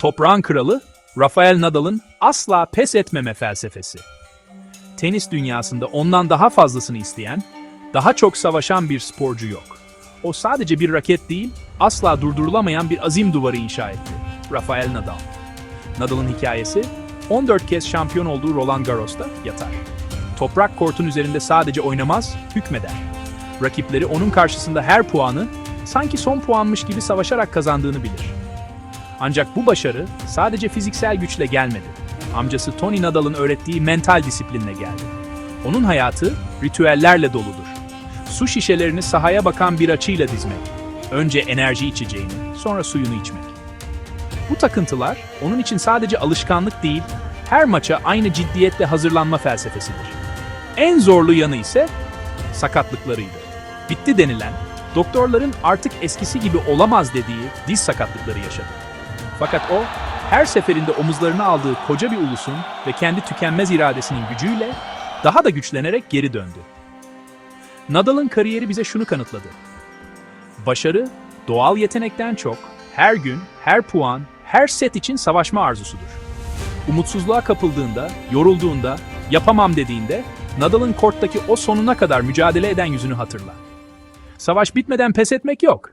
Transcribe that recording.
Toprağın kralı, Rafael Nadal'ın asla pes etmeme felsefesi. Tenis dünyasında ondan daha fazlasını isteyen, daha çok savaşan bir sporcu yok. O sadece bir raket değil, asla durdurulamayan bir azim duvarı inşa etti. Rafael Nadal. Nadal'ın hikayesi, 14 kez şampiyon olduğu Roland Garros'ta yatar. Toprak kortun üzerinde sadece oynamaz, hükmeder. Rakipleri onun karşısında her puanı sanki son puanmış gibi savaşarak kazandığını bilir. Ancak bu başarı sadece fiziksel güçle gelmedi. Amcası Tony Nadal'ın öğrettiği mental disiplinle geldi. Onun hayatı ritüellerle doludur. Su şişelerini sahaya bakan bir açıyla dizmek. Önce enerji içeceğini, sonra suyunu içmek. Bu takıntılar onun için sadece alışkanlık değil, her maça aynı ciddiyetle hazırlanma felsefesidir. En zorlu yanı ise sakatlıklarıydı. Bitti denilen, doktorların artık eskisi gibi olamaz dediği diz sakatlıkları yaşadı. Fakat o, her seferinde omuzlarına aldığı koca bir ulusun ve kendi tükenmez iradesinin gücüyle daha da güçlenerek geri döndü. Nadal'ın kariyeri bize şunu kanıtladı. Başarı, doğal yetenekten çok, her gün, her puan, her set için savaşma arzusudur. Umutsuzluğa kapıldığında, yorulduğunda, yapamam dediğinde, Nadal'ın korttaki o sonuna kadar mücadele eden yüzünü hatırla. Savaş bitmeden pes etmek yok.